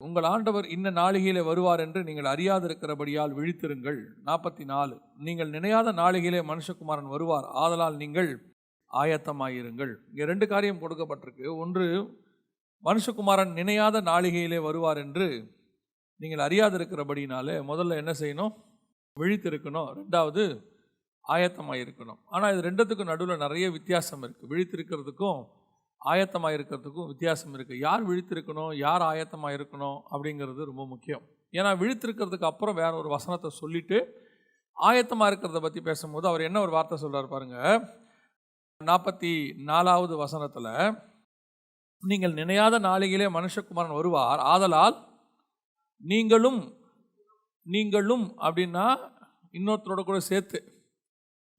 உங்கள் ஆண்டவர் இன்ன நாளிகையிலே வருவார் என்று நீங்கள் அறியாதிருக்கிறபடியால் விழித்திருங்கள். நாற்பத்தி நாலு நீங்கள் நினையாத நாளிகையிலே மனுஷகுமாரன் வருவார். ஆதலால் நீங்கள் ஆயத்தமாயிருங்கள். இங்கே ரெண்டு காரியம் கொடுக்கப்பட்டிருக்கு. ஒன்று மனுஷகுமாரன் நினையாத நாளிகையிலே வருவார் என்று நீங்கள் அறியாதிருக்கிறபடினாலே முதல்ல என்ன செய்யணும்? விழித்திருக்கணும். ரெண்டாவது ஆயத்தமாக இருக்கணும் ஆனால் இது ரெண்டுத்துக்கும் நடுவில் நிறைய வித்தியாசம் இருக்குது விழித்திருக்கிறதுக்கும் ஆயத்தமாக இருக்கிறதுக்கும் வித்தியாசம் இருக்குது யார் விழித்திருக்கணும் யார் ஆயத்தமாக இருக்கணும் அப்படிங்கிறது ரொம்ப முக்கியம். ஏன்னா விழித்திருக்கிறதுக்கு அப்புறம் வேற ஒரு வசனத்தை சொல்லிட்டு ஆயத்தமாக இருக்கிறத பற்றி பேசும்போது அவர் என்ன ஒரு வார்த்தை சொல்கிறார் பாருங்கள் நாற்பத்தி நாலாவது வசனத்தில் நீங்கள் நினையாத நாளிகளே மனுஷகுமாரன் வருவார். ஆதலால் நீங்களும் நீங்களும் அப்படின்னா இன்னொருத்தரோட கூட சேர்த்து.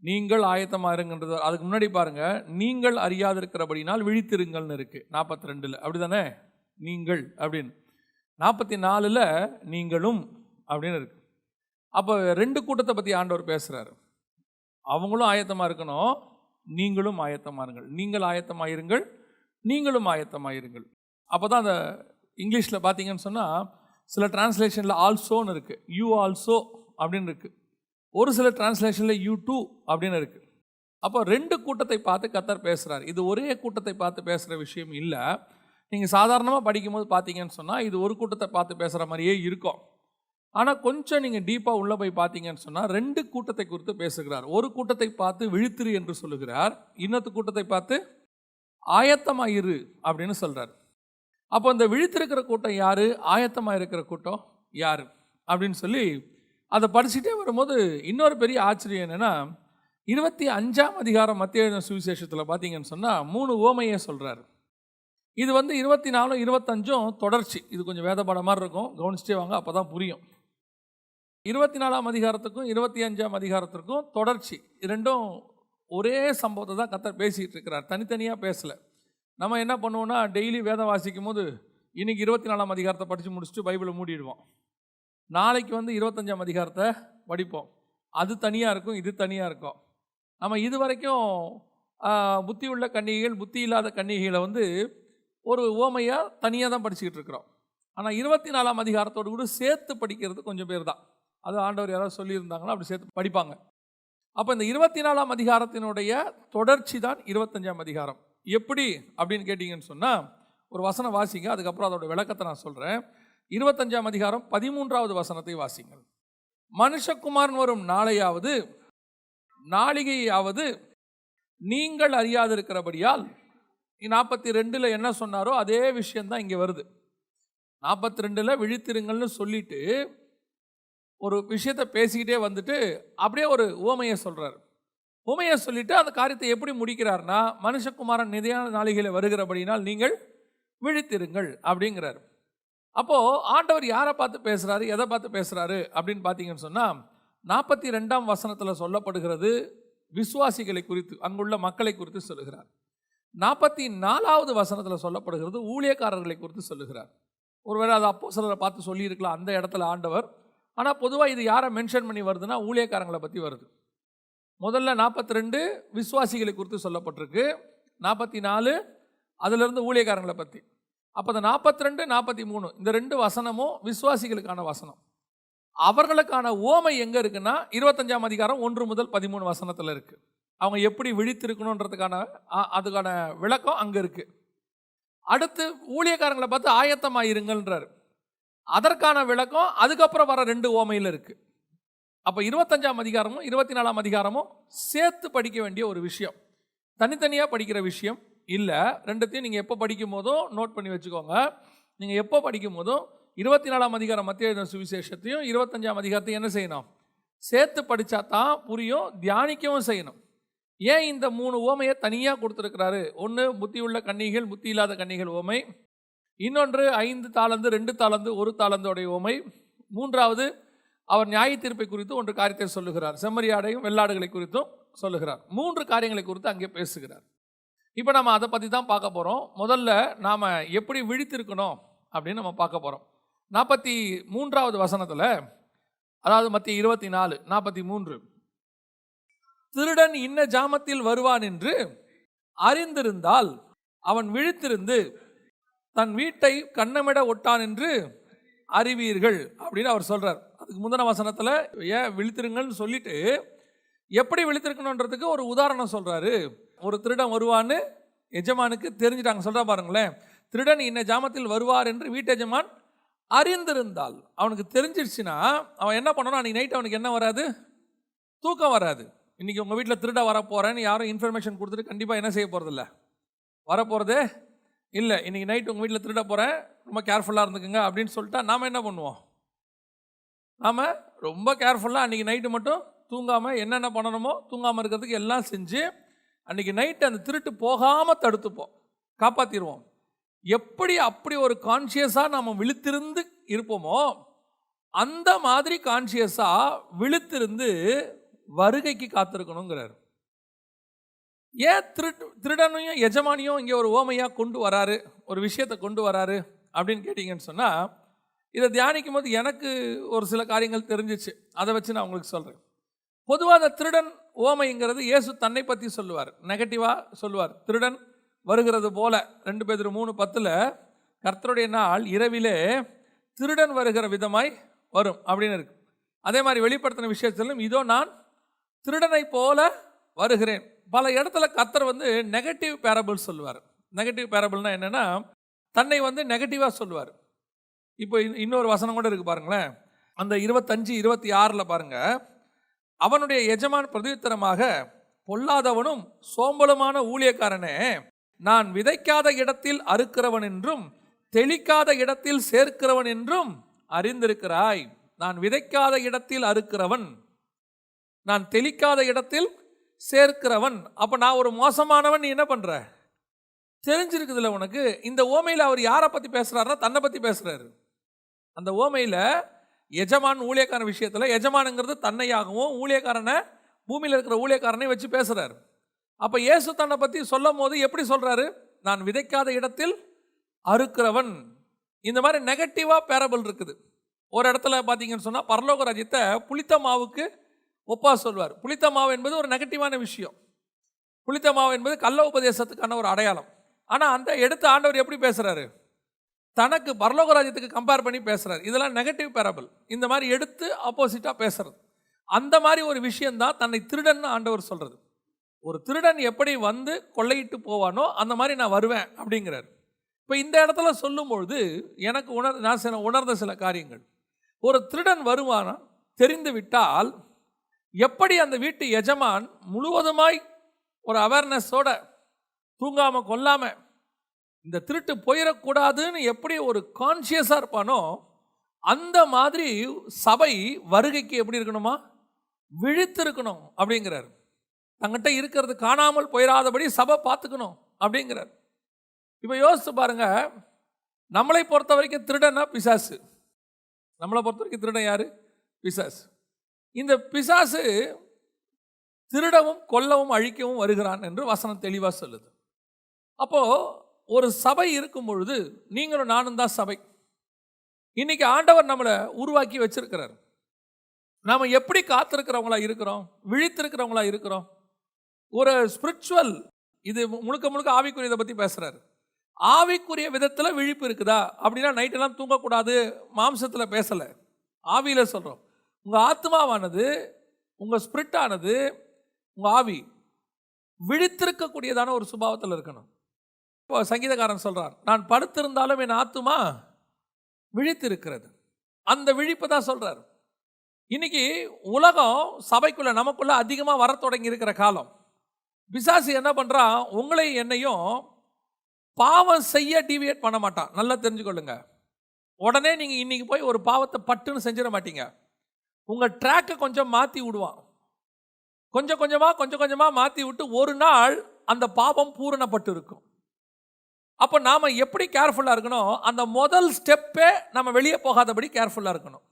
நீங்கள் ஆயத்தமாக இருங்கன்றது அதுக்கு முன்னாடி பாருங்கள் நீங்கள் அறியாதிருக்கிறபடினால் விழித்திருங்கள்னு இருக்குது நாற்பத்தி ரெண்டில் அப்படி தானே நீங்கள் அப்படின்னு. நாற்பத்தி நாலில் நீங்களும் அப்படின்னு இருக்கு. அப்போ ரெண்டு கூட்டத்தை பற்றி ஆண்டவர் பேசுகிறாரு அவங்களும் ஆயத்தமாக இருக்கணும் நீங்களும் ஆயத்தமாக இருங்கள். நீங்கள் ஆயத்தமாக இருங்கள் நீங்களும் ஆயத்தமாக இருங்கள். அப்போ தான் அந்த இங்கிலீஷில் பார்த்தீங்கன்னு சொன்னால் சில டிரான்ஸ்லேஷனில் ஆல்சோன்னு இருக்குது யூ ஆல்சோ அப்படின்னு இருக்குது ஒரு சில டிரான்ஸ்லேஷனில் யூ டூ அப்படின்னு இருக்குது அப்போ ரெண்டு கூட்டத்தை பார்த்து கத்தர் பேசுகிறார் இது ஒரே கூட்டத்தை பார்த்து பேசுகிற விஷயம் இல்லை. நீங்கள் சாதாரணமாக படிக்கும்போது பார்த்தீங்கன்னு சொன்னால் இது ஒரு கூட்டத்தை பார்த்து பேசுகிற மாதிரியே இருக்கும். ஆனால் கொஞ்சம் நீங்கள் டீப்பாக உள்ளே போய் பார்த்தீங்கன்னு சொன்னால் ரெண்டு கூட்டத்தை குறித்து பேசுகிறார். ஒரு கூட்டத்தை பார்த்து விழித்திரு என்று சொல்லுகிறார். இன்னொரு கூட்டத்தை பார்த்து ஆயத்தமாக இரு அப்படின்னு சொல்கிறார் அப்போ இந்த விழித்திருக்கிற கூட்டம் யார்? ஆயத்தமாக இருக்கிற கூட்டம் யார்? அப்படின்னு சொல்லி அதை படிச்சுட்டே வரும்போது இன்னொரு பெரிய ஆச்சரியம் என்னென்னா இருபத்தி அஞ்சாம் அதிகாரம் மத்திய சுவிசேஷத்தில் பார்த்தீங்கன்னு சொன்னால் மூணு ஓமையை சொல்கிறாரு இது வந்து இருபத்தி நாலும் இருபத்தஞ்சும் தொடர்ச்சி. இது கொஞ்சம் வேதப்பாட மாதிரி இருக்கும். கவனிச்சிட்டே வாங்க அப்போ தான் புரியும். இருபத்தி நாலாம் அதிகாரத்துக்கும் இருபத்தி அஞ்சாம் அதிகாரத்திற்கும் தொடர்ச்சி. ரெண்டும் ஒரே சம்பவத்தை தான் கத்தர் பேசிகிட்டு இருக்கிறார். தனித்தனியாக பேசலை. நம்ம என்ன பண்ணுவோம்னா டெய்லி வேதம் வாசிக்கும் போது இன்றைக்கி இருபத்தி நாலாம் அதிகாரத்தை படித்து முடிச்சுட்டு பைபிளை மூடிடுவோம். நாளைக்கு வந்து இருபத்தஞ்சாம் அதிகாரத்தை படிப்போம். அது தனியாக இருக்கும் இது தனியாக இருக்கும். நம்ம இது வரைக்கும் புத்தி உள்ள கன்னிகைகள் புத்தி இல்லாத கன்னிகைகளை வந்து ஒரு ஓமையாக தனியாக தான் படிச்சுக்கிட்டு இருக்கிறோம். ஆனால் இருபத்தி நாலாம் அதிகாரத்தோடு கூட சேர்த்து படிக்கிறது கொஞ்சம் பேர் தான். அது ஆண்டவர் யாராவது சொல்லியிருந்தாங்கன்னா அப்படி சேர்த்து படிப்பாங்க. அப்போ இந்த இருபத்தி நாலாம் அதிகாரத்தினுடைய தொடர்ச்சி தான் இருபத்தஞ்சாம் அதிகாரம். எப்படி? அப்படின்னு கேட்டிங்கன்னு சொன்னால் ஒரு வசனம் வாசிங்க அதுக்கப்புறம் அதோட விளக்கத்தை நான் சொல்கிறேன் இருபத்தஞ்சாம் அதிகாரம் பதிமூன்றாவது வசனத்தை வாசிங்கள். மனுஷகுமாரன் வரும் நாளையாவது நாளிகையாவது நீங்கள் அறியாதிருக்கிறபடியால் நாற்பத்தி ரெண்டில் என்ன சொன்னாரோ அதே விஷயந்தான் இங்கே வருது. நாற்பத்தி ரெண்டில் விழித்திருங்கள்னு சொல்லிட்டு ஒரு விஷயத்தை பேசிக்கிட்டே வந்துட்டு அப்படியே ஒரு உவமையை சொல்கிறார் உவமையை சொல்லிட்டு அந்த காரியத்தை எப்படி முடிக்கிறார்னா மனுஷகுமாரன் நிதியான நாளிகையில் வருகிறபடினால் நீங்கள் விழித்திருங்கள் அப்படிங்கிறார். அப்போது ஆண்டவர் யாரை பார்த்து பேசுகிறாரு எதை பார்த்து பேசுகிறாரு அப்படின்னு பார்த்தீங்கன்னு சொன்னால் நாற்பத்தி ரெண்டாம் வசனத்தில் சொல்லப்படுகிறது விசுவாசிகளை குறித்து அங்குள்ள மக்களை குறித்து சொல்லுகிறார். நாற்பத்தி நாலாவது வசனத்தில் சொல்லப்படுகிறது ஊழியக்காரர்களை குறித்து சொல்லுகிறார். ஒருவேளை அது அப்போ சிலரை பார்த்து சொல்லியிருக்கலாம் அந்த இடத்துல ஆண்டவர். ஆனால் பொதுவாக இது யாரை மென்ஷன் பண்ணி வருதுன்னா ஊழியக்காரங்களை பற்றி வருது. முதல்ல நாற்பத்தி ரெண்டு விசுவாசிகளை குறித்து சொல்லப்பட்டிருக்கு. நாற்பத்தி நாலு அதிலிருந்து ஊழியக்காரங்களை பற்றி அப்போ அந்த நாற்பத்தி ரெண்டு நாற்பத்தி மூணு இந்த ரெண்டு வசனமும் விசுவாசிகளுக்கான வசனம். அவர்களுக்கான ஓமை எங்கே இருக்குன்னா இருபத்தஞ்சாம் அதிகாரம் ஒன்று முதல் பதிமூணு வசனத்தில் இருக்குது அவங்க எப்படி விழித்திருக்கணுன்றதுக்கான அதுக்கான விளக்கம் அங்கே இருக்குது அடுத்து ஊழியக்காரங்களை பார்த்து ஆயத்தமாக இருங்கள்ன்றார் அதற்கான விளக்கம் அதுக்கப்புறம் வர ரெண்டு ஓமையில் இருக்குது அப்போ இருபத்தஞ்சாம் அதிகாரமும் இருபத்தி நாலாம் அதிகாரமும் சேர்த்து படிக்க வேண்டிய ஒரு விஷயம். தனித்தனியாக படிக்கிற விஷயம். இல்லை ரெண்டுத்தையும் நீங்கள் எப்போ படிக்கும் போதும் நோட் பண்ணி வச்சுக்கோங்க. நீங்கள் எப்போ படிக்கும் போதும் இருபத்தி நாலாம் அதிகாரம் மத்திய சுவிசேஷத்தையும் இருபத்தஞ்சாம் அதிகாரத்தையும் என்ன செய்யணும்? சேர்த்து படித்தா தான் புரியும் தியானிக்கவும் செய்யணும். ஏன் இந்த மூணு ஓமையை தனியாக கொடுத்துருக்கிறாரு? ஒன்று புத்தி உள்ள கன்னிகள் புத்தி இல்லாத கன்னிகள் ஓமை இன்னொன்று ஐந்து தாளந்து ரெண்டு தாளந்து ஒரு தாளந்தோடைய ஓமை மூன்றாவது அவர் நியாய தீர்ப்பை குறித்து ஒன்று காரியத்தை சொல்லுகிறார். செம்மறியாடையும் வெள்ளாடுகளை குறித்தும் சொல்லுகிறார். மூன்று காரியங்களை குறித்து அங்கே பேசுகிறார். இப்போ நம்ம அதை பற்றி தான் பார்க்க போகிறோம் முதல்ல நாம் எப்படி விழித்திருக்கணும் அப்படின்னு நம்ம பார்க்க போகிறோம் நாற்பத்தி மூன்றாவது வசனத்தில் அதாவது மத்திய இருபத்தி நாலு நாற்பத்தி மூன்று. திருடன் இன்ன ஜாமத்தில் வருவான் என்று அறிந்திருந்தால் அவன் விழித்திருந்து தன் வீட்டை கண்ணமிட ஒட்டான் என்று அறிவீர்கள் அப்படின்னு அவர் சொல்கிறார் அதுக்கு முந்தின வசனத்தில் ஏன் விழித்திருங்கன்னு சொல்லிட்டு எப்படி விழித்திருக்கணுன்றதுக்கு ஒரு உதாரணம் சொல்கிறாரு ஒரு திருடன் வருவான்னு எஜமானுக்கு தெரிஞ்சுட்டாங்க. சொல்கிறா பாருங்களேன். திருடன் இன்ன ஜாமத்தில் வருவார் என்று வீட்டு எஜமான் அறிந்திருந்தால். அவனுக்கு தெரிஞ்சிருச்சுன்னா அவன் என்ன பண்ணணும் அன்னைக்கு நைட் அவனுக்கு என்ன வராது? தூக்கம் வராது. இன்னைக்கு உங்கள் வீட்டில் திருட வரப்போகிறேன்னு யாரும் இன்ஃபர்மேஷன் கொடுத்துட்டு கண்டிப்பாக என்ன செய்ய போகிறதில்ல வரப்போகிறதே இல்லை. இன்றைக்கி நைட் உங்கள் வீட்டில் திருட போகிறேன் ரொம்ப கேர்ஃபுல்லாக இருந்துக்குங்க அப்படின்னு சொல்லிட்டா நாம் என்ன பண்ணுவோம்? நாம் ரொம்ப கேர்ஃபுல்லாக அன்றைக்கி நைட்டு மட்டும் தூங்காமல் என்னென்ன பண்ணணுமோ தூங்காமல் இருக்கிறதுக்கு எல்லாம் செஞ்சு அன்றைக்கி நைட்டு அந்த திருட்டு போகாமல் தடுத்துப்போம். காப்பாற்றிடுவோம் எப்படி அப்படி ஒரு கான்ஷியஸாக நாம் விழுத்திருந்து இருப்போமோ அந்த மாதிரி கான்ஷியஸாக விழுத்திருந்து வருகைக்கு காத்திருக்கணுங்கிறார். ஏன் திருட்டு திருடனையும் எஜமானியும் இங்கே ஒரு ஓமையாக கொண்டு வராரு ஒரு விஷயத்தை கொண்டு வராரு அப்படின்னு கேட்டிங்கன்னு சொன்னால் இதை தியானிக்கும் போது எனக்கு ஒரு சில காரியங்கள் தெரிஞ்சிச்சு. அதை வச்சு நான் உங்களுக்கு சொல்கிறேன் பொதுவாக அந்த திருடன் ஓமைங்கிறது இயேசு தன்னை பற்றி சொல்லுவார். நெகட்டிவாக சொல்லுவார். திருடன் வருகிறது போல. ரெண்டு பேர் மூணு பத்தில் கர்த்தருடைய நாள் இரவிலே திருடன் வருகிற விதமாய் வரும் அப்படின்னு இருக்கு. அதே மாதிரி வெளிப்படுத்தின விஷயத்திலும் இதோ நான் திருடனை போல வருகிறேன். பல இடத்துல கர்த்தர் வந்து நெகட்டிவ் பேரபிள் சொல்லுவார். நெகட்டிவ் பேரபிள்னா என்னென்னா தன்னை வந்து நெகட்டிவாக சொல்லுவார். இப்போ இன்னொரு வசனம் கூட இருக்குது பாருங்களேன். அந்த இருபத்தஞ்சு இருபத்தி ஆறில் பாருங்கள் அவனுடைய எஜமான் பிரதித்தரமாக பொல்லாதவனும் சோம்பலுமான ஊழியக்காரனே நான் விதைக்காத இடத்தில் அறுக்கிறவன் என்றும் தெளிக்காத இடத்தில் சேர்க்கிறவன் என்றும் அறிந்திருக்கிறாய். நான் விதைக்காத இடத்தில் அறுக்கிறவன் நான் தெளிக்காத இடத்தில் சேர்க்கிறவன். அப்போ நான் ஒரு மோசமானவன் நீ என்ன பண்ற? தெரிஞ்சிருக்குதுல்ல உனக்கு. இந்த ஓமையில் அவர் யாரை பற்றி பேசுறாருன்னா தன்னை பற்றி பேசுறாரு. அந்த ஓமையில் எஜமான் ஊழியக்காரன் விஷயத்தில் எஜமானுங்கிறது தன்னையாகவும் ஊழியக்காரனை பூமியில் இருக்கிற ஊழியக்காரனை வச்சு பேசுகிறார் அப்போ இயேசு தன்னை பற்றி சொல்லும் போது எப்படி சொல்கிறாரு நான் விதைக்காத இடத்தில் அறுக்கிறவன். இந்த மாதிரி நெகட்டிவாக பேரபிள் இருக்குது. ஒரு இடத்துல பார்த்தீங்கன்னு சொன்னால் பரலோக ராஜ்யத்தை புளித்த மாவுக்கு ஒப்பா சொல்வார். புளித்த மாவு என்பது ஒரு நெகட்டிவான விஷயம். புளித்த மாவு என்பது கள்ள உபதேசத்துக்கான ஒரு அடையாளம். ஆனால் அந்த எடுத்த ஆண்டவர் எப்படி பேசுகிறாரு தனக்கு பரலோக ராஜ்யத்துக்கு கம்பேர் பண்ணி பேசுகிறார் இதெல்லாம் நெகட்டிவ் பேரபிள் இந்த மாதிரி எடுத்து ஆப்போசிட்டாக பேசுறது. அந்த மாதிரி ஒரு விஷயந்தான் தன்னை திருடன்னு ஆண்டவர் சொல்கிறது ஒரு திருடன் எப்படி வந்து கொள்ளையிட்டு போவானோ அந்த மாதிரி நான் வருவேன் அப்படிங்கிறார். இப்போ இந்த இடத்துல சொல்லும்பொழுது எனக்கு உணர் நான் சில உணர்ந்த சில காரியங்கள். ஒரு திருடன் வருவானா? தெரிந்து விட்டால் எப்படி அந்த வீட்டு எஜமான் முழுவதுமாய் ஒரு அவேர்னஸோட தூங்காமல் கொல்லாமல் இந்த திருட்டு போயிடக்கூடாதுன்னு எப்படி ஒரு கான்சியஸாக இருப்பானோ அந்த மாதிரி சபை வருகைக்கு எப்படி இருக்கணுமா? விழித்திருக்கணும் அப்படிங்கிறார். தங்கிட்ட இருக்கிறது காணாமல் போயிடாதபடி சபை பார்த்துக்கணும் அப்படிங்கிறார். இப்போ யோசித்து பாருங்க நம்மளை பொறுத்த வரைக்கும் திருடனா பிசாசு. நம்மளை பொறுத்த வரைக்கும் திருடன் யாரு? பிசாசு. இந்த பிசாசு திருடவும் கொல்லவும் அழிக்கவும் வருகிறான் என்று வசனம் தெளிவாக சொல்லுது. அப்போது ஒரு சபை இருக்கும் பொழுது நீங்களும் நானும் தான் சபை. இன்னைக்கு ஆண்டவர் நம்மளை உருவாக்கி வச்சிருக்கிறார். நாம் எப்படி காத்திருக்கிறவங்களா இருக்கிறோம்? விழித்திருக்கிறவங்களா இருக்கிறோம்? ஒரு ஸ்பிரிச்சுவல் இது முழுக்க முழுக்க ஆவிக்குரியதை பற்றி பேசுகிறாரு ஆவிக்குரிய விதத்தில் விழிப்பு இருக்குதா? அப்படின்னா நைட்டெல்லாம் தூங்கக்கூடாது மாம்சத்தில் பேசலை. ஆவியில் சொல்கிறோம் உங்கள் ஆத்மாவானது உங்கள் ஸ்பிரிட்டானது உங்கள் ஆவி விழித்திருக்கக்கூடியதான ஒரு சுபாவத்தில் இருக்கணும். இப்போ சங்கீதக்காரன் சொல்கிறான் நான் படுத்திருந்தாலும் என் ஆத்துமா விழித்திருக்கிறது. அந்த விழிப்பு தான் சொல்கிறார் இன்னைக்கு உலகம் சபைக்குள்ளே நமக்குள்ளே அதிகமாக வர தொடங்கி இருக்கிற காலம். பிசாசு என்ன பண்ணுறான் உங்களையும் என்னையும் பாவம் செய்ய டிவியேட் பண்ண மாட்டான். நல்லா தெரிஞ்சுக்கொள்ளுங்க. உடனே நீங்கள் இன்றைக்கி போய் ஒரு பாவத்தை பட்டுன்னு செஞ்சிட மாட்டீங்க. உங்கள் ட்ராக்கை கொஞ்சம் மாற்றி விடுவான். கொஞ்சம் கொஞ்சமாக கொஞ்சம் கொஞ்சமாக மாற்றி விட்டு ஒரு நாள் அந்த பாவம் பூரணப்பட்டு இருக்கும் அப்போ நாம் எப்படி கேர்ஃபுல்லாக இருக்கணும்? அந்த முதல் ஸ்டெப்பே நம்ம வெளியே போகாதபடி கேர்ஃபுல்லாக இருக்கணும்.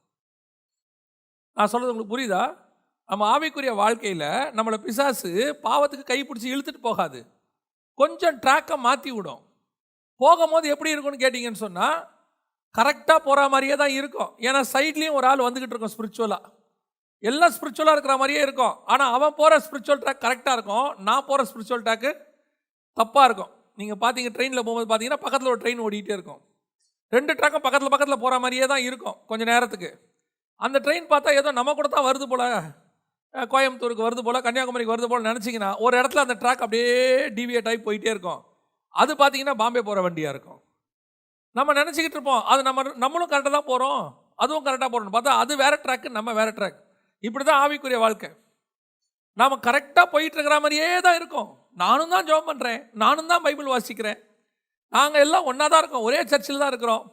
நான் சொல்கிறது உங்களுக்கு புரியுதா? நம்ம ஆவிக்குரிய வாழ்க்கையில் நம்மளை பிசாசு பாவத்துக்கு கைப்பிடிச்சி இழுத்துட்டு போகாது. கொஞ்சம் ட்ராக்கை மாற்றி விடும். போகும்போது எப்படி இருக்கும்னு கேட்டிங்கன்னு சொன்னால் கரெக்டாக போகிற மாதிரியே தான் இருக்கும். ஏன்னா சைட்லேயும் ஒரு ஆள் வந்துக்கிட்டு இருக்கும் ஸ்பிரிச்சுவலாக எல்லாம் ஸ்பிரிச்சுவலாக இருக்கிற மாதிரியே இருக்கும். ஆனால் அவன் போகிற ஸ்பிரிச்சுவல் ட்ராக் கரெக்டாக இருக்கும். நான் போகிற ஸ்பிரிச்சுவல் ட்ராக்கு தப்பாக இருக்கும். நீங்கள் பார்த்தீங்க ட்ரெயினில் போகும்போது பார்த்தீங்கன்னா பக்கத்தில் ஒரு ட்ரெயின் ஓடிட்டே இருக்கும். ரெண்டு ட்ரக்கும் பக்கத்தில் பக்கத்தில் போகிற மாதிரியே தான் இருக்கும் கொஞ்சம் நேரத்துக்கு. அந்த ட்ரெயின் பார்த்தா ஏதோ நம்ம கூட தான் வருது போல் கோயம்புத்தூருக்கு வருது போல் கன்னியாகுமரிக்கு வருது போல் நினச்சிங்கன்னா ஒரு இடத்துல அந்த ட்ராக் அப்படியே டிவியேட் ஆகி போயிட்டே இருக்கும். அது பார்த்தீங்கன்னா பாம்பே போகிற வண்டியாக இருக்கும். நம்ம நினச்சிக்கிட்டு இருப்போம் அது நம்ம நம்மளும் கரெக்டாக தான் போகிறோம் அதுவும் கரெக்டாக போகிறோம்னு பார்த்தா அது வேறு ட்ராக்கு நம்ம வேறு ட்ராக் இப்படி தான் ஆவிக்குரிய வாழ்க்கை. நாம் கரெக்டாக போயிட்டு இருக்கிற மாதிரியே தான் இருக்கும். நானும் தான் ஜோம் பண்ணுறேன் நானும் தான் பைபிள் வாசிக்கிறேன். நாங்கள் எல்லாம் ஒன்றா தான் இருக்கோம். ஒரே சர்ச்சில் தான் இருக்கிறோம்.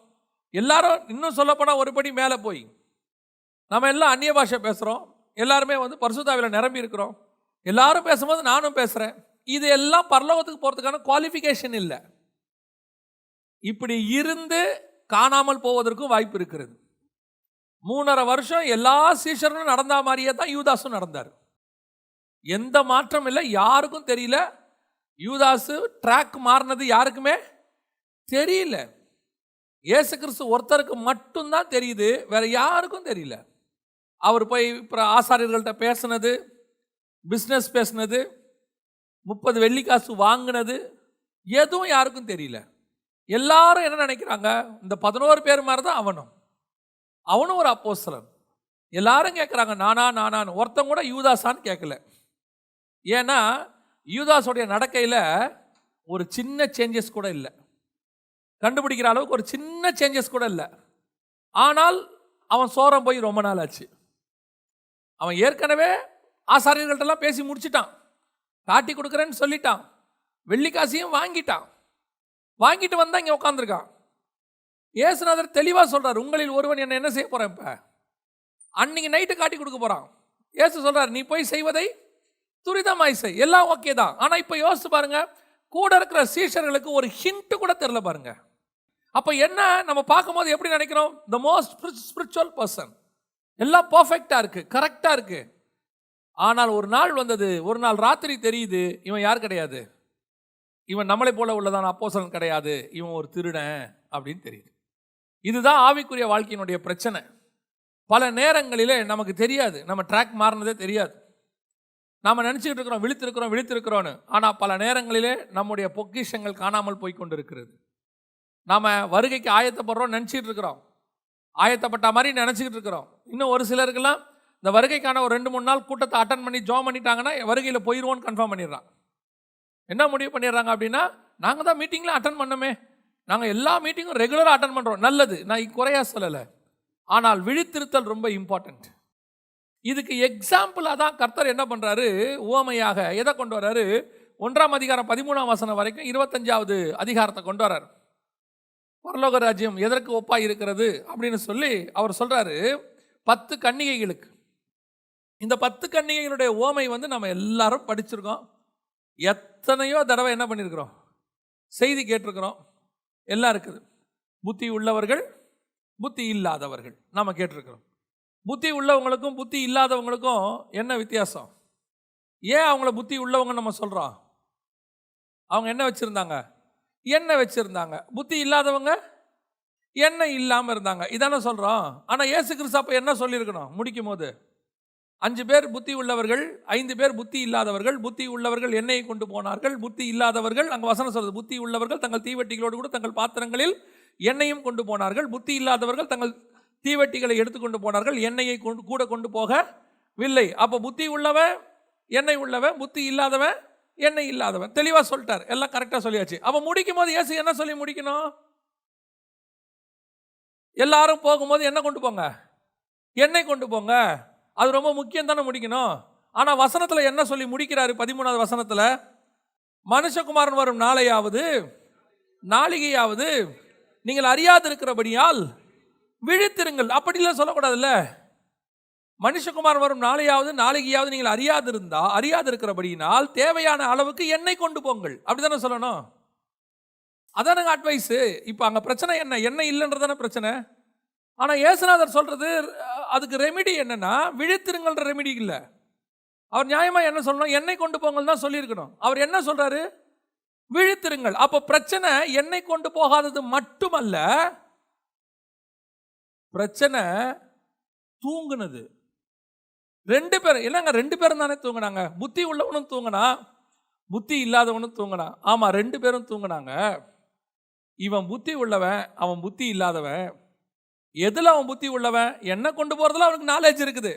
எல்லாரும் இன்னும் சொல்லப்போனால் ஒரு படி மேலே போய். நம்ம எல்லாம் அந்நிய பாஷை பேசுகிறோம் எல்லாருமே வந்து பரிசுத்தாவில் நிரம்பி இருக்கிறோம். எல்லாரும் பேசும்போது நானும் பேசுகிறேன் இது எல்லாம் பரலோகத்துக்கு போகிறதுக்கான குவாலிஃபிகேஷன் இல்லை. இப்படி இருந்து காணாமல் போவதற்கும் வாய்ப்பு இருக்கிறது. மூணரை வருஷம் எல்லா சீஷரும் நடந்த மாதிரியே தான் யூதாஸும் நடந்தார். எந்த மாற்றம் இல்லை யாருக்கும் தெரியல. யூதாசு ட்ராக் மாறினது யாருக்குமே தெரியல. இயேசு கிறிஸ்து ஒருத்தருக்கு மட்டும்தான் தெரியுது வேற யாருக்கும் தெரியல. அவர் போய் இப்போ ஆசாரியர்கள்ட்ட பேசுனது பிஸ்னஸ் பேசுனது முப்பது வெள்ளிக்காசு வாங்கினது எதுவும் யாருக்கும் தெரியல. எல்லாரும் என்ன நினைக்கிறாங்க இந்த பதினோரு பேர் மாதிரி தான் அவனும். அவனும் ஒரு அப்போஸ்தலன். எல்லாரும் கேட்குறாங்க நானா நானான்னு. ஒருத்தன் கூட யூதாசான்னு கேட்கல ஏன்னா யூதாஸோடைய நடக்கையில் ஒரு சின்ன சேஞ்சஸ் கூட இல்லை. கண்டுபிடிக்கிற அளவுக்கு ஒரு சின்ன சேஞ்சஸ் கூட இல்லை. ஆனால் அவன் சோரம் போய் ரொம்ப நாள் ஆச்சு. அவன் ஏற்கனவே ஆசாரியர்கள்ட்டெல்லாம் பேசி முடிச்சிட்டான். காட்டி கொடுக்குறேன்னு சொல்லிட்டான். வெள்ளிக்காசையும் வாங்கிட்டான். வாங்கிட்டு வந்தா இங்கே உட்காந்துருக்கான் ஏசுநாதர் தெளிவாக சொல்கிறார் உங்களில் ஒருவன் என்ன என்ன செய்ய போகிறேன் இப்போ? அன்னைக்கு நைட்டு காட்டி கொடுக்க போகிறான் ஏசு சொல்கிறார் நீ போய் செய்வதை துரிதமாய் செய். எல்லாம் ஓகே தான். ஆனால் இப்போ யோசிச்சு பாருங்க. கூட இருக்கிற சீஷர்களுக்கு ஒரு ஹிண்ட் கூட தெரில பாருங்க. அப்போ என்ன? நம்ம பார்க்கும்போது எப்படி நினைக்கிறோம்? த மோஸ்ட் ஸ்பிரிச்சுவல் பர்சன் எல்லாம் பர்ஃபெக்டாக இருக்கு. கரெக்டாக இருக்கு. ஆனால் ஒரு நாள் வந்தது. ஒரு நாள் ராத்திரி தெரியுது. இவன் யார் கிடையாது? இவன் நம்மளை போல உள்ளதான. அப்போசலன் கிடையாது. இவன் ஒரு திருடன் அப்படின்னு தெரியுது. இதுதான் ஆவிக்குரிய வாழ்க்கையினுடைய பிரச்சனை. பல நேரங்களிலே நமக்கு தெரியாது. நம்ம ட்ராக் மாறினதே தெரியாது. நாம் நினச்சிக்கிட்டு இருக்கிறோம் விழித்திருக்கிறோம் விழித்திருக்கிறோன்னு ஆனால் பல நேரங்களிலே நம்முடைய பொக்கிஷங்கள் காணாமல் போய்கொண்டு இருக்கிறது நாம் வருகைக்கு ஆயத்தப்படுறோம் நினச்சிக்கிட்டு இருக்கிறோம். ஆயத்தப்பட்ட மாதிரி நினச்சிக்கிட்டு இருக்கிறோம். இன்னும் ஒரு சிலருக்கெல்லாம் இந்த வருகைக்கான ஒரு ரெண்டு மூணு நாள் கூட்டத்தை அட்டன் பண்ணி ஜாம் பண்ணிட்டாங்கன்னா வருகையில் போயிடுவோன்னு கன்ஃபார்ம் பண்ணிடுறான். என்ன முடிவு பண்ணிடுறாங்க அப்படின்னா நாங்கள் தான் மீட்டிங்கில் அட்டன் பண்ணோமே. நாங்கள் எல்லா மீட்டிங்கும் ரெகுலராக அட்டன் பண்ணுறோம் நல்லது. நான் குறையாக சொல்லலை. ஆனால் விழித்திருத்தல் ரொம்ப இம்பார்ட்டண்ட் இதுக்கு எக்ஸாம்பிளாக தான் கர்த்தர் என்ன பண்ணுறாரு உவமையாக எதை கொண்டு வர்றாரு ஒன்றாம் அதிகாரம் பதிமூணாம் வசனம் வரைக்கும் இருபத்தஞ்சாவது அதிகாரத்தை கொண்டு வர்றார் பரலோக ராஜ்யம் எதற்கு ஒப்பாக இருக்கிறது அப்படின்னு சொல்லி அவர் சொல்கிறாரு பத்து கன்னிகைகளுக்கு. இந்த பத்து கன்னிகைகளுடைய ஓமை வந்து நம்ம எல்லாரும் படிச்சிருக்கோம். எத்தனையோ தடவை என்ன பண்ணியிருக்கிறோம் செய்தி கேட்டிருக்கிறோம். எல்லாம் இருக்குது. புத்தி உள்ளவர்கள் புத்தி இல்லாதவர்கள். நாம் கேட்டிருக்கிறோம். புத்தி உள்ளவங்களுக்கும் புத்தி இல்லாதவங்களுக்கும் என்ன வித்தியாசம்? ஏன் அவங்கள புத்தி உள்ளவங்க நம்ம சொல்கிறோம் அவங்க என்ன வச்சுருந்தாங்க? எண்ணெய் வச்சுருந்தாங்க? புத்தி இல்லாதவங்க எண்ணெய் இல்லாமல் இருந்தாங்க? இதானே சொல்கிறோம் ஆனால் ஏசு கிறிஸ்து அப்போ என்ன சொல்லியிருக்கணும்? முடிக்கும் போது அஞ்சு பேர் புத்தி உள்ளவர்கள் ஐந்து பேர் புத்தி இல்லாதவர்கள் புத்தி உள்ளவர்கள் எண்ணெயை கொண்டு போனார்கள் புத்தி இல்லாதவர்கள் அங்கே வசனம் சொல்றது புத்தி உள்ளவர்கள் தங்கள் தீவெட்டிகளோடு கூட தங்கள் பாத்திரங்களில் எண்ணெயும் கொண்டு போனார்கள் புத்தி இல்லாதவர்கள் தங்கள் தீவெட்டிகளை எடுத்துக்கொண்டு போனார்கள். எண்ணெயை கொண்டு கூட கொண்டு போகவில்லை. அப்போ புத்தி உள்ளவன் எண்ணெய் உள்ளவன் புத்தி இல்லாதவன் எண்ணெய் இல்லாதவன். தெளிவாக சொல்லிட்டார். எல்லாம் கரெக்டாக சொல்லியாச்சு. அப்போ முடிக்கும் போது ஏசு என்ன சொல்லி முடிக்கணும்? எல்லாரும் போகும்போது என்ன கொண்டு போங்க. எண்ணெய் கொண்டு போங்க. அது ரொம்ப முக்கியம் தானே முடிக்கணும். ஆனால் வசனத்தில் என்ன சொல்லி முடிக்கிறாரு? பதிமூணாவது வசனத்தில் மனுஷகுமாரன் வரும் நாளையாவது நாளிகையாவது நீங்கள் அறியாதிருக்கிறபடியால் விழித்திருங்கள். அப்படிலாம் சொல்லக்கூடாதுல்ல? மனுஷகுமார் வரும் நாளையாவது நாளைக்கையாவது நீங்கள் அறியாது இருந்தால் அறியாது இருக்கிறபடியினால் தேவையான அளவுக்கு எண்ணெய் கொண்டு போங்கள். அப்படிதானே சொல்லணும்? அதானங்க அட்வைஸு இப்போ அங்கே பிரச்சனை என்ன? எண்ணெய் இல்லைன்றதான பிரச்சனை? ஆனால் ஏசுநாதர் சொல்கிறது அதுக்கு ரெமிடி என்னன்னா விழித்திருங்கள்ன்ற ரெமிடி இல்லை. அவர் நியாயமாக என்ன சொல்லணும்? எண்ணெய் கொண்டு போங்கள் தான் சொல்லியிருக்கணும். அவர் என்ன சொல்கிறாரு விழித்திருங்கள். அப்போ பிரச்சனை எண்ணெய் கொண்டு போகாதது மட்டுமல்ல பிரச்சனை தூங்குனது. ரெண்டு பேர் என்னங்க ரெண்டு பேரும் தானே தூங்கினாங்க? புத்தி உள்ளவனும் தூங்கினா புத்தி இல்லாதவனும் தூங்கினா. ஆமாம் ரெண்டு பேரும் தூங்கினாங்க. இவன் புத்தி உள்ளவன் அவன் புத்தி இல்லாதவன். எதில் அவன் புத்தி உள்ளவன்? என்ன கொண்டு போகிறதுல அவனுக்கு நாலேஜ் இருக்குது.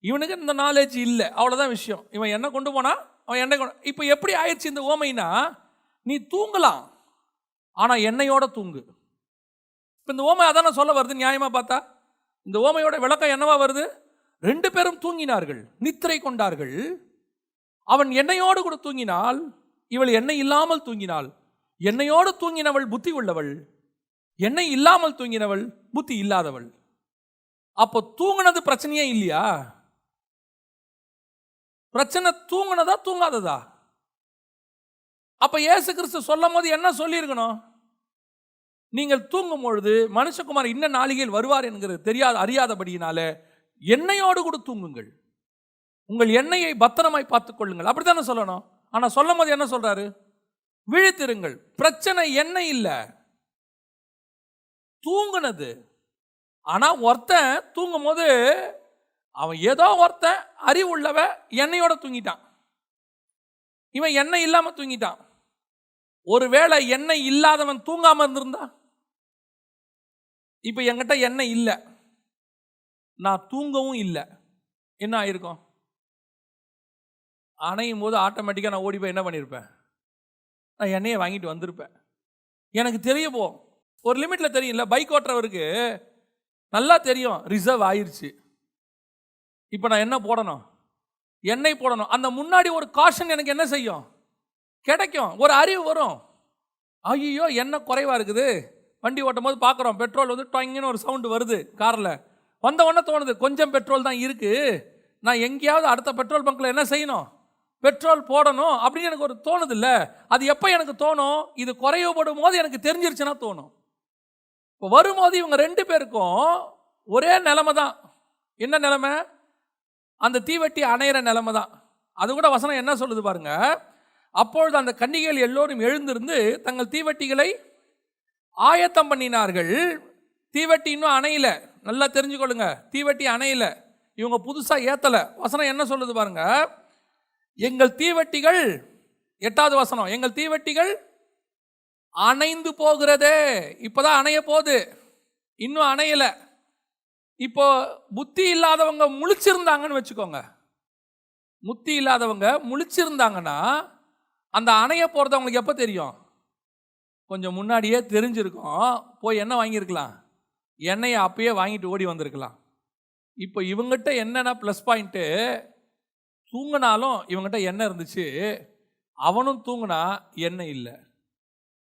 இவனுக்கு இந்த நாலேஜ் இல்லை. அவ்வளோதான் விஷயம். இவன் என்ன கொண்டு போனா அவன் என்ன கொண்டு இப்போ எப்படி ஆயிடுச்சு இந்த ஓமைனா நீ தூங்கலாம் ஆனால் என்னையோட தூங்கு. இப்போ இந்த ஓமை அதானே சொல்ல வருது நியாயமாக பார்த்தா? இந்த ஓமையோட விளக்கம் என்னவா வருது? ரெண்டு பேரும் தூங்கினார்கள் நித்திரை கொண்டார்கள். அவன் என்னையோடு கூட தூங்கினால் இவள் எண்ணெய் இல்லாமல் தூங்கினாள். என்னையோடு தூங்கினவள் புத்தி உள்ளவள் எண்ணெய் இல்லாமல் தூங்கினவள் புத்தி இல்லாதவள். அப்போ தூங்கினது பிரச்சனையே இல்லையா? பிரச்சனை தூங்கினதா தூங்காததா? அப்போ ஏசு கிறிஸ்து சொல்லும் போது என்ன சொல்லியிருக்கணும்? நீங்கள் தூங்கும் பொழுது மனுஷகுமார் இன்ன நாளிகையில் வருவார் என்கிறது தெரியாத அறியாதபடியினால எண்ணெயோடு கூட தூங்குங்கள். உங்கள் எண்ணெயை பத்திரமாய் பார்த்து கொள்ளுங்கள். அப்படித்தானே சொல்லணும்? ஆனால் சொல்லும் போது என்ன சொல்றாரு? விழித்திருங்கள். பிரச்சனை எண்ணெய் இல்லை. தூங்குனது. ஆனால் ஒருத்தன் தூங்கும் போது அவன் ஏதோ ஒருத்தன் அறிவுள்ளவ எண்ணெயோட தூங்கிட்டான். இவன் எண்ணெய் இல்லாமல் தூங்கிட்டான். ஒருவேளை எண்ணெய் இல்லாதவன் தூங்காமல் இருந்திருந்தா? இப்போ என்கிட்ட எண்ணெய் இல்லை? நான் தூங்கவும் இல்லை. என்ன ஆயிருக்கும்? அணையும் போது ஆட்டோமேட்டிக்காக நான் ஓடி போய் என்ன பண்ணியிருப்பேன் நான் எண்ணெயை வாங்கிட்டு வந்திருப்பேன். எனக்கு தெரிய போ ஒரு லிமிட்டில் தெரியும்ல பைக் ஓட்டுறவருக்கு நல்லா தெரியும் ரிசர்வ் ஆயிடுச்சு இப்போ நான் என்ன போடணும்? எண்ணெய் போடணும். அந்த முன்னாடி ஒரு காஷன் எனக்கு என்ன செய்யும்? கிடைக்கும். ஒரு அறிவு வரும். ஐயோ எண்ணெய் குறைவாக இருக்குது. வண்டி ஓட்டும் போது பார்க்குறோம் பெட்ரோல் வந்து டொங்கின்னு ஒரு சவுண்டு வருது காரில். வந்த உடனே தோணுது கொஞ்சம் பெட்ரோல் தான் இருக்குது நான் எங்கேயாவது அடுத்த பெட்ரோல் பங்க்கில் என்ன செய்யணும்? பெட்ரோல் போடணும் அப்படின்னு எனக்கு ஒரு தோணுது இல்லை அது எப்போ எனக்கு தோணும்? இது குறைவுபடும் போது எனக்கு தெரிஞ்சிருச்சுன்னா தோணும். இப்போ வரும்போது இவங்க ரெண்டு பேருக்கும் ஒரே நிலமை தான். என்ன நிலமை? அந்த தீவெட்டி அணையிற நிலமை தான். அது கூட வசனம் என்ன சொல்லுது பாருங்க. அப்பொழுது அந்த கன்னிகைகள் எல்லோரும் எழுந்திருந்து தங்கள் தீவெட்டிகளை ஆயத்தம் பண்ணினார்கள். தீவெட்டி இன்னும் அணையில. நல்லா தெரிஞ்சுக்கொள்ளுங்க. தீவெட்டி அணையில. இவங்க புதுசா ஏத்தல. வசனம் என்ன சொல்லுது பாருங்க. எங்கள் தீவெட்டிகள் எட்டாவது வசனம் எங்கள் தீவெட்டிகள் அணைந்து போகிறதே. இப்போதான் அணைய போகுது. இன்னும் அணையலை. இப்போ புத்தி இல்லாதவங்க முழிச்சிருந்தாங்கன்னு வச்சுக்கோங்க. முத்தி இல்லாதவங்க முழிச்சிருந்தாங்கன்னா அந்த அணைய போகிறது அவங்களுக்கு எப்போ தெரியும்? கொஞ்சம் முன்னாடியே தெரிஞ்சிருக்கும். போய் என்ன வாங்கியிருக்கலாம். எண்ணெயை அப்பயே வாங்கிட்டு ஓடி வந்திருக்கலாம். இப்போ இவங்ககிட்ட என்னென்ன ப்ளஸ் பாயிண்ட்டு தூங்கினாலும் இவங்ககிட்ட எண்ணெய் இருந்துச்சு. அவனும் தூங்கினா எண்ணெய் இல்லை.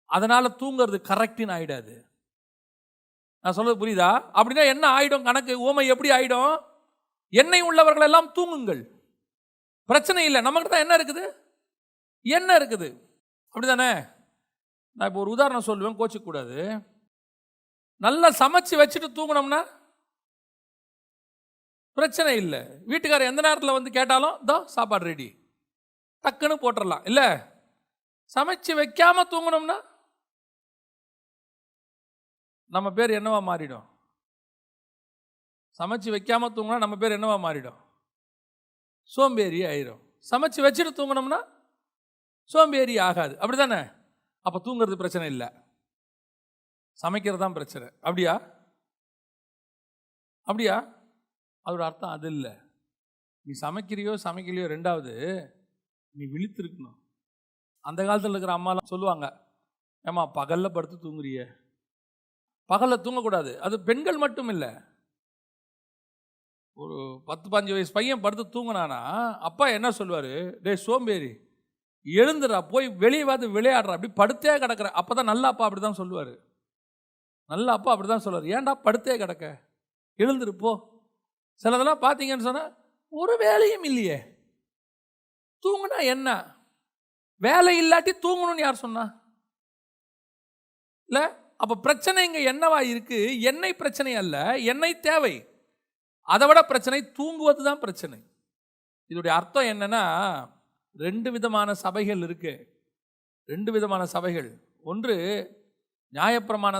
அதனால் தூங்குறது கரெக்டின்னு ஆகிடாது நான் சொல்கிறது புரியுதா? அப்படின்னா என்ன ஆகிடும் கணக்கு? ஊமை எப்படி ஆகிடும் எண்ணெய் உள்ளவர்கள் எல்லாம் தூங்குங்கள். பிரச்சனை இல்லை. நம்மகிட்ட தான் என்ன இருக்குது. என்ன இருக்குது. அப்படிதானே? நான் இப்போ ஒரு உதாரணம் சொல்லுவேன் கோச்சிக்கூடாது நல்லா சமைச்சு வச்சுட்டு தூங்கினோம்னா பிரச்சனை இல்லை. வீட்டுக்காரர் எந்த நேரத்தில் வந்து கேட்டாலும் தோ சாப்பாடு ரெடி டக்குன்னு போட்டுடலாம் இல்லை சமைச்சு வைக்காம தூங்கினோம்னா நம்ம பேர் என்னவா மாறிடும்? சமைச்சு வைக்காம தூங்கினா நம்ம பேர் என்னவா மாறிடும்? சோம்பேறி ஆயிரும். சமைச்சு வச்சுட்டு தூங்கினோம்னா சோம்பேறி ஆகாது. அப்படி தானே அப்போ தூங்குறது பிரச்சனை இல்லை. சமைக்கிறது தான் பிரச்சனை. அப்படியா? அப்படியா? அதோட அர்த்தம் அது இல்லை. நீ சமைக்கிறியோ சமைக்கலையோ ரெண்டாவது நீ விழித்திருக்கணும். அந்த காலத்தில் இருக்கிற அம்மாலாம் சொல்லுவாங்க ஏம்மா பகலில் படுத்து தூங்குறிய. பகலில் தூங்கக்கூடாது. அது பெண்கள் மட்டும் இல்லை. ஒரு பத்து பதினஞ்சு வயசு பையன் படுத்து தூங்கினானா அப்பா என்ன சொல்லுவார்? டேய் சோம்பேறி. எழுந்துடா போய் வெளியே வந்து விளையாடுறா அப்படி படுத்தே கிடக்குற. அப்போ தான் நல்ல அப்பா அப்படி தான் சொல்லுவார். நல்ல அப்பா அப்படி தான் சொல்லுவார். ஏன்டா படுத்தே கிடக்க? எழுந்துரு போ. சிலதெல்லாம் பார்த்தீங்கன்னு சொன்னால் ஒரு வேலையும் இல்லையே. தூங்குனா என்ன? வேலை இல்லாட்டி தூங்கணும்னு யார் சொன்னா? இல்லை? அப்போ பிரச்சனை இங்கே என்னவா இருக்கு? என்னை பிரச்சனை அல்ல என்னை தேவை. அதை விட பிரச்சனை தூங்குவது தான் பிரச்சனை. இதோடைய அர்த்தம் என்னன்னா ரெண்டு விதமான சபைகள் இருக்கு. ரெண்டு விதமான சபைகள். ஒன்று நியாயப்பிரமாண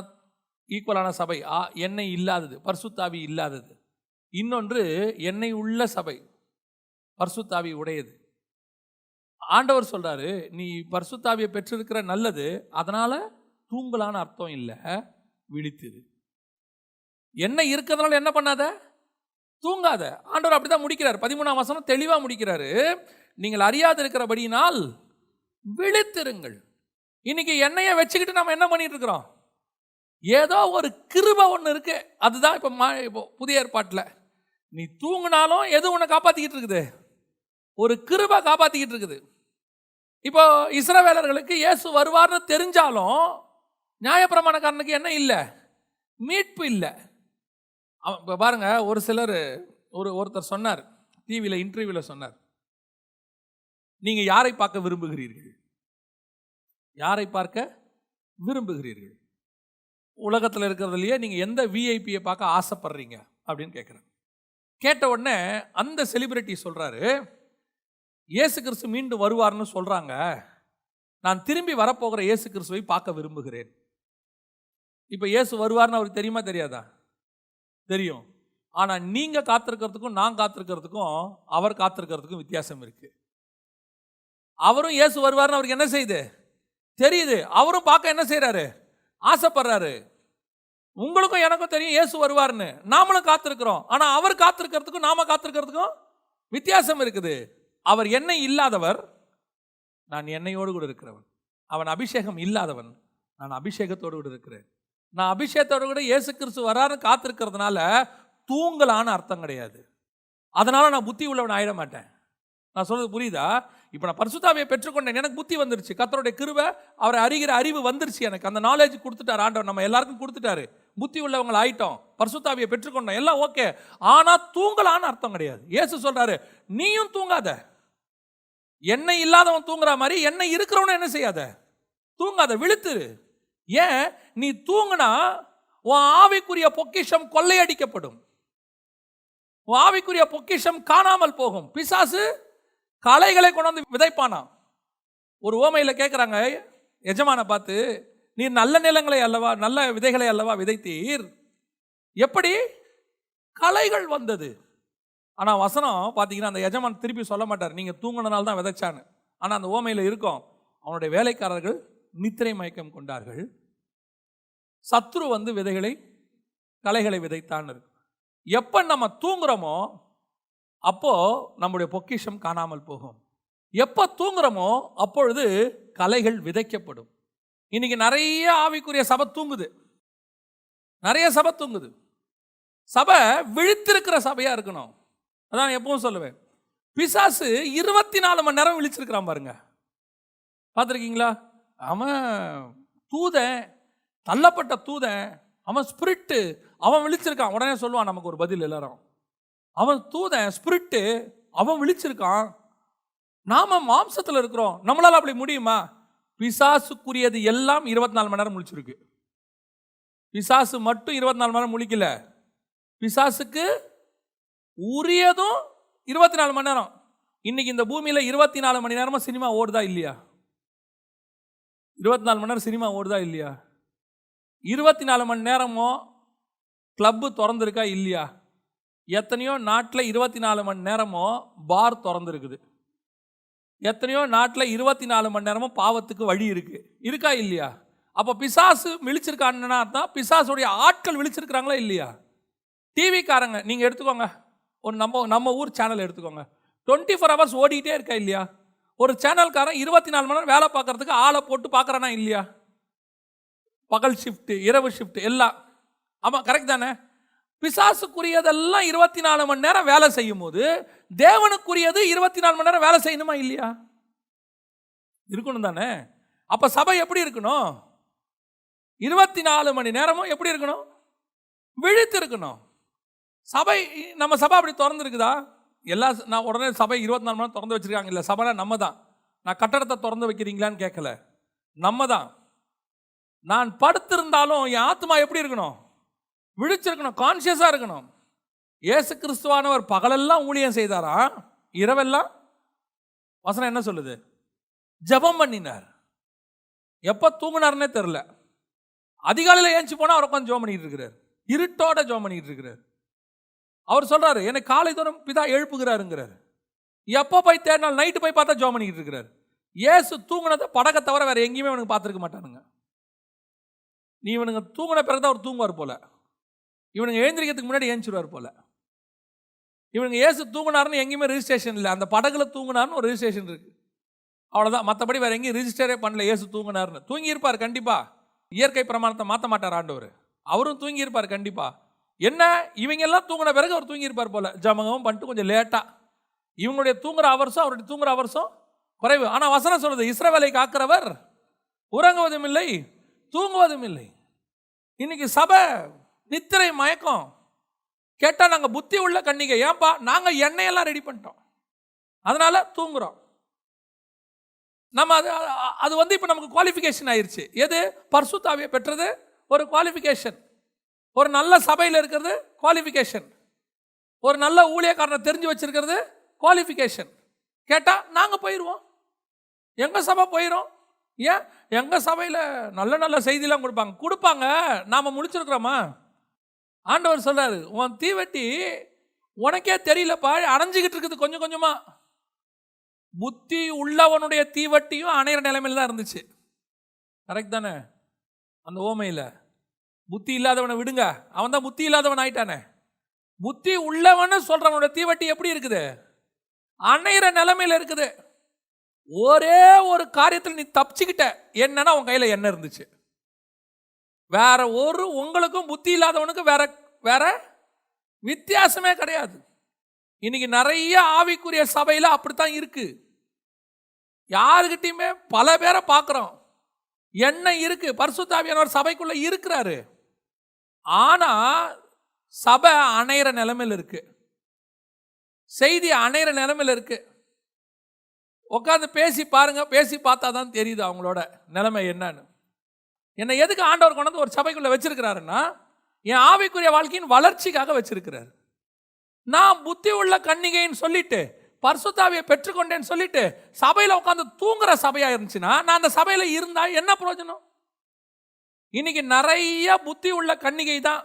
ஈக்குவலான சபை. ஆ எண்ணெய் இல்லாதது பர்சுத்தாவி இல்லாதது. இன்னொன்று எண்ணெய் உள்ள சபை பர்சுத்தாவி உடையது. ஆண்டவர் சொல்கிறாரு நீ பர்சுத்தாவியை பெற்றிருக்கிற நல்லது அதனால் தூங்கலான்னு அர்த்தம் இல்லை விழித்துது என்ன இருக்கிறதுனால என்ன பண்ணாத? தூங்காத. ஆண்டவர் அப்படிதான் முடிக்கிறார். பதிமூணாம் வசனம் தெளிவாக முடிக்கிறாரு. நீங்கள் அறியாது இருக்கிறபடியினால் விழித்திருங்கள். இன்னைக்கு எண்ணெயை வச்சுக்கிட்டு நம்ம என்ன பண்ணிட்டு இருக்கிறோம் ஏதோ ஒரு கிருப ஒன்று இருக்கு. அதுதான் இப்போ மா இப்போ புதிய ஏற்பாட்டில். நீ தூங்கினாலும் எது உன்னை காப்பாற்றிக்கிட்டு இருக்குது? ஒரு கிருபை காப்பாற்றிக்கிட்டு இருக்குது. இப்போ இஸ்ரவேலர்களுக்கு இயேசு வருவார்னு தெரிஞ்சாலும் நியாயப்பிரமாணக்காரனுக்கு என்ன இல்லை? மீட்பு இல்லை. அவன் இப்போ பாருங்க ஒரு சிலர் ஒரு ஒருத்தர் சொன்னார். டிவியில் இன்டர்வியூவில் சொன்னார். நீங்கள் யாரை பார்க்க விரும்புகிறீர்கள்? யாரை பார்க்க விரும்புகிறீர்கள்? உலகத்தில் இருக்கிறதுலையே நீங்கள் எந்த விஐபியை பார்க்க ஆசைப்படுறீங்க? அப்படின்னு கேட்குறேன் கேட்ட உடனே அந்த செலிபிரிட்டி சொல்கிறாரு இயேசு கிறிஸ்து மீண்டும் வருவார்னு சொல்கிறாங்க நான் திரும்பி வரப்போகிற இயேசு கிறிஸ்துவை பார்க்க விரும்புகிறேன். இப்போ இயேசு வருவார்னு அவருக்கு தெரியுமா தெரியாதா? தெரியும். ஆனால் நீங்கள் காத்திருக்கிறதுக்கும் நான் காத்திருக்கிறதுக்கும் அவர் காத்திருக்கிறதுக்கும் வித்தியாசம் இருக்குது அவரும் இயேசு வருவார்னு அவருக்கு என்ன செய்யுது? தெரியுது. அவரும் பார்க்க என்ன செய்கிறாரு ஆசைப்படுறாரு. உங்களுக்கும் எனக்கும் தெரியும் இயேசு வருவார்னு. நாமளும் காத்திருக்கிறோம். ஆனால் அவர் காத்திருக்கிறதுக்கும் நாம காத்திருக்கிறதுக்கும் வித்தியாசம் இருக்குது. அவர் என்னை இல்லாதவர் நான் என்னையோடு கூட இருக்கிறவன். அவன் அபிஷேகம் இல்லாதவன் நான் அபிஷேகத்தோடு கூட இருக்கிறேன். நான் அபிஷேகத்தோடு கூட இயேசு கிறிஸ்து வராருன்னு காத்திருக்கிறதுனால தூங்கலான்னு அர்த்தம் கிடையாது. அதனால நான் புத்தி உள்ளவன் ஆயிட மாட்டேன். நான் சொல்றது புரியுதா? இப்போ நான் பரிசுத்தாவியை பெற்றுக்கொண்டேன். எனக்கு புத்தி வந்துருச்சு. கத்தருடைய கிருவை அவரை அறிகிற அறிவு வந்துருச்சு எனக்கு. அந்த நாலேஜ் கொடுத்துட்டார் ஆண்டவர். நம்ம எல்லாருக்கும் கொடுத்துட்டாரு. புத்தி உள்ளவங்களை ஆயிட்டோம். பரிசுத்தாவியை பெற்றுக்கொண்டோம். எல்லாம் ஓகே ஆனால் தூங்கலான்னு அர்த்தம் கிடையாது. ஏசு சொல்கிறாரு நீயும் தூங்காத. எண்ணெய் இல்லாதவன் தூங்குற மாதிரி எண்ணெய் இருக்கிறவனும் என்ன செய்யாத? தூங்காத. விழுத்துரு. ஏன்? நீ தூங்குனா உன் ஆவிக்குரிய பொக்கிஷம் கொள்ளையடிக்கப்படும். உன் ஆவிக்குரிய பொக்கிஷம் காணாமல் போகும். பிசாசு களைகளை கொண்டாந்து விதைப்பானா? ஒரு ஓமையில் கேட்குறாங்க எஜமான பார்த்து நீர் நல்ல நிலங்களை அல்லவா நல்ல விதைகளை அல்லவா விதைத்தீர்? எப்படி? களைகள் வந்தது. ஆனால் வசனம் பார்த்தீங்கன்னா அந்த எஜமான் திருப்பி சொல்ல மாட்டார். நீங்கள் தூங்கினால தான் விதைச்சான்னு. ஆனால் அந்த ஓமையில் இருக்கும் அவனுடைய வேலைக்காரர்கள் நித்திரை மயக்கம் கொண்டார்கள். சத்ரு வந்து விதைகளை களைகளை விதைத்தான் இருக்கு. எப்போ நம்ம தூங்குறோமோ அப்போது நம்முடைய பொக்கிஷம் காணாமல் போகும். எப்போ தூங்குறோமோ அப்பொழுது கலைகள் விதைக்கப்படும். இன்னைக்கு நிறைய ஆவிக்குரிய சபை தூங்குது. நிறைய சபை தூங்குது. சபை விழித்திருக்கிற சபையாக இருக்கணும். அதான் எப்பவும் சொல்லுவேன். பிசாசு இருபத்தி நாலு மணி நேரம் விழிச்சிருக்கிறான் பாருங்க. பார்த்துருக்கீங்களா? அவன் தூதன் தள்ளப்பட்ட தூதன் அவன் ஸ்பிரிட்டு அவன் விழிச்சிருக்கான். உடனே சொல்லுவான் நமக்கு ஒரு பதில் எல்லாரும். அவன் தூதன் ஸ்பிரிட்டு அவன் விழிச்சிருக்கான். நாம மாம்சத்தில் இருக்கிறோம். நம்மளால அப்படி முடியுமா? பிசாசுக்குரியது எல்லாம் இருபத்தி நாலு மணி நேரம் முழிச்சிருக்கு. பிசாசு மட்டும் இருபத்தி நாலு மணி நேரம் முழிக்கல. பிசாசுக்கு உரியதும் இருபத்தி நாலு மணி நேரம். இன்னைக்கு இந்த பூமியில் இருபத்தி நாலு மணி நேரமாக சினிமா ஓடுதா இல்லையா? இருபத்தி நாலு மணி நேரம் சினிமா ஓடுதா இல்லையா? இருபத்தி நாலு மணி நேரமும் கிளப்பு திறந்துருக்கா இல்லையா? எத்தனையோ நாட்டில் இருபத்தி நாலு மணி நேரமும் பார் திறந்துருக்குது. எத்தனையோ நாட்டில் இருபத்தி நாலு மணி நேரமும் பாவத்துக்கு வழி இருக்குது இருக்கா இல்லையா? அப்போ பிசாசு விழிச்சிருக்கான்னா தான் பிசாசுடைய ஆட்கள் விழிச்சிருக்கிறாங்களா இல்லையா? டிவிக்காரங்க நீங்கள் எடுத்துக்கோங்க. ஒரு நம்ம நம்ம ஊர் சேனல் எடுத்துக்கோங்க. டுவெண்ட்டி ஃபோர் ஹவர்ஸ் ஓடிக்கிட்டே இருக்கா இல்லையா? ஒரு சேனல்காரன் இருபத்தி நாலு மணி நேரம் வேலை பார்க்குறதுக்கு ஆளை போட்டு பார்க்குறானா இல்லையா? பகல் ஷிஃப்ட்டு இரவு ஷிஃப்ட்டு எல்லாம் ஆமாம் கரெக்ட் தானே? பிசாசுக்குரியதெல்லாம் இருபத்தி நாலு மணி நேரம் வேலை செய்யும் போது தேவனுக்குரியது இருபத்தி நாலு மணி நேரம் வேலை செய்யணுமா இல்லையா? இருக்கணும் தானே அப்ப சபை எப்படி இருக்கணும்? இருபத்தி நாலு மணி நேரமும் எப்படி இருக்கணும்? விழித்து இருக்கணும் சபை நம்ம சபை அப்படி திறந்துருக்குதா? எல்லா நான் உடனே சபை இருபத்தி நாலு மணி நேரம் திறந்து வச்சிருக்காங்க இல்லை சபைனா நம்ம தான் நான் கட்டடத்தை திறந்து வைக்கிறீங்களான்னு கேட்கல. நம்ம தான் நான் படுத்திருந்தாலும் என் ஆத்மா எப்படி இருக்கணும்? விழிச்சிருக்கணும் கான்சியஸாக இருக்கணும். ஏசு கிறிஸ்துவானவர் பகலெல்லாம் ஊழியம் செய்தாரா? இரவெல்லாம்? வசனம் என்ன சொல்லுது? ஜெபம் பண்ணினார். எப்போ தூங்கினார்னே தெரில அதிகாலையில் ஏஞ்சி போனால் அவர் உட்காந்து ஜோம் பண்ணிட்டு இருக்கிறார். இருட்டோட ஜோம் பண்ணிட்டு இருக்கிறார். அவர் சொல்கிறாரு என்னை காலை தோறும் பிதா எழுப்புகிறாருங்கிறார். எப்போ போய் தேடினால் நைட்டு போய் பார்த்தா ஜோம் பண்ணிட்டு இருக்கிறார். ஏசு தூங்கினதை படக்க தவிர வேறு எங்கேயுமே அவனுக்கு பார்த்துருக்க மாட்டானுங்க. நீ இவனுங்க தூங்கின பிறகு தான் அவர் தூங்குவார் போல. இவனுங்க எழுந்திரிக்கிறதுக்கு முன்னாடி ஏஞ்சிருவார் போல. இவனுங்க ஏசு தூங்கினாருன்னு எங்கேயுமே ரிஜிஸ்ட்ரேஷன் இல்லை. அந்த படகுல தூங்கினாருன்னு ஒரு ரிஜிஸ்ட்ரேஷன் இருக்கு. அவ்வளோதான் மற்றபடி வேற எங்கேயும் ரிஜிஸ்டரே பண்ணல ஏசு தூங்கினார்னு தூங்கியிருப்பார் கண்டிப்பா. இயற்கை பிரமாணத்தை மாற்ற மாட்டார் ஆண்டவர். அவரும் தூங்கியிருப்பார் கண்டிப்பா. என்ன? இவங்க எல்லாம் தூங்கின பிறகு அவர் தூங்கியிருப்பார் போல. ஜமகம் பண்ணிட்டு கொஞ்சம் லேட்டா. இவங்களுடைய தூங்குற அவர்ஸும் அவருடைய தூங்குற அவர்ஸும் குறைவு. ஆனால் வசனம் சொல்லுது இஸ்ரவேலை காக்கிறவர் உறங்குவதும் இல்லை தூங்குவதும் இல்லை. இன்னைக்கு சபை நித்திரை மயக்கம். கேட்டால் நாங்கள் புத்தி உள்ள கன்னிகை. ஏன்பா? நாங்கள் எண்ணெயெல்லாம் ரெடி பண்ணிட்டோம். அதனால தூங்குறோம். நம்ம அது அது வந்து இப்போ நமக்கு குவாலிஃபிகேஷன் ஆயிடுச்சு எது? பர்சுத்தாவியை பெற்றது ஒரு குவாலிஃபிகேஷன் ஒரு நல்ல சபையில் இருக்கிறது குவாலிஃபிகேஷன் ஒரு நல்ல ஊழியக்காரனை தெரிஞ்சு வச்சுருக்கிறது குவாலிஃபிகேஷன் கேட்டால் நாங்கள் போயிடுவோம் எங்கள் சபை போயிடும் ஏன்? எங்கள் சபையில் நல்ல நல்ல செய்திலாம் கொடுப்பாங்க. கொடுப்பாங்க. நாம் முடிச்சிருக்கிறோமா? ஆண்டவர் சொல்கிறாரு உன் தீவெட்டி உனக்கே தெரியலப்பா அணைஞ்சிக்கிட்டு இருக்குது கொஞ்சம் கொஞ்சமாக புத்தி உள்ளவனுடைய தீவட்டியும் அணையிற நிலைமையில் தான் இருந்துச்சு. கரெக்ட் தானே? அந்த ஓமையில். புத்தி இல்லாதவனை விடுங்க. அவன் தான் புத்தி இல்லாதவன் ஆயிட்டானே. புத்தி உள்ளவன்னு சொல்கிறவனோட தீவட்டி எப்படி இருக்குது? அணையிற நிலைமையில் இருக்குது. ஒரே ஒரு காரியத்தில் நீ தப்பிச்சுக்கிட்ட. என்னன்னா உன் கையில் என்ன இருந்துச்சு. வேற ஒரு உங்களுக்கும் புத்தி இல்லாதவனுக்கு வேற வேற வித்தியாசமே கிடையாது. இன்னைக்கு நிறைய ஆவிக்குரிய சபையில் அப்படித்தான் இருக்கு. யாருக்கிட்டையுமே பல பேரை பார்க்குறோம். என்ன இருக்கு? பரிசுத்தாவியானவர் சபைக்குள்ள இருக்கிறாரு. ஆனா சபை அணையிற நிலைமையில் இருக்கு. செய்தி அணையிற நிலைமையில் இருக்கு. உட்காந்து பேசி பாருங்க. பேசி பார்த்தா தான் தெரியுது அவங்களோட நிலைமை என்னன்னு. என்னை எதுக்கு ஆண்டவர் கொண்டு ஒரு சபைக்குள்ள வச்சிருக்கிறாருன்னா என் ஆவிக்குரிய வாழ்க்கையின் வளர்ச்சிக்காக வச்சிருக்கிறார். நான் புத்தி உள்ள கன்னிகைன்னு சொல்லிட்டு பர்சுத்தாவியை பெற்றுக்கொண்டேன்னு சொல்லிட்டு சபையில் உட்காந்து தூங்குற சபையா இருந்துச்சுன்னா நான் அந்த சபையில் இருந்தா என்ன பிரயோஜனம்? இன்னைக்கு நிறைய புத்தி உள்ள கன்னிகை தான்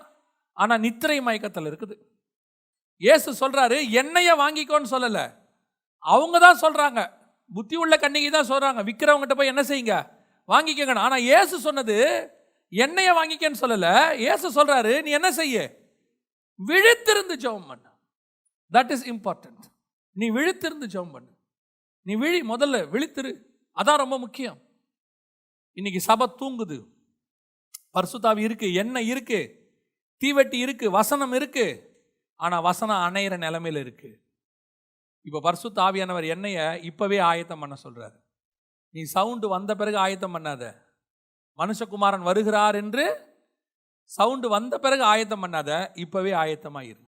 ஆனால் நித்திரை மயக்கத்தில் இருக்குது. இயேசு சொல்றாரு என்னைய வாங்கிக்கோன்னு சொல்லலை. அவங்க தான் சொல்றாங்க புத்தி உள்ள கன்னிகை தான் சொல்றாங்க. விற்கிறவங்ககிட்ட போய் என்ன செய்யுங்க? வாங்கிக்கங்க. ஆனால் இயேசு சொன்னது எண்ணெயை வாங்கிக்கன்னு சொல்லலை. ஏசு சொல்கிறாரு நீ என்ன செய்ய? விழித்திருந்து ஜெபம் பண்ணு. தட் இஸ் இம்பார்ட்டன்ட் நீ விழித்திருந்து ஜெபம் பண்ணு. நீ விழி முதல்ல விழித்திரு. அதான் ரொம்ப முக்கியம். இன்னைக்கு சபை தூங்குது. பரிசுத்தாவி இருக்கு எண்ணெய் இருக்கு தீவெட்டி இருக்கு வசனம் இருக்கு. ஆனால் வசனம் அணையிற நிலைமையில இருக்கு. இப்போ பரிசுத்த ஆவியானவர் எண்ணெயை இப்போவே ஆயத்தம் பண்ண சொல்கிறாரு நீ சவுண்டு வந்த பிறகு ஆயத்தம் பண்ணாத. மனுஷகுமாரன் வருகிறார் என்று சவுண்டு வந்த பிறகு ஆயத்தம் பண்ணாத. இப்போவே ஆயத்தமாயிரு.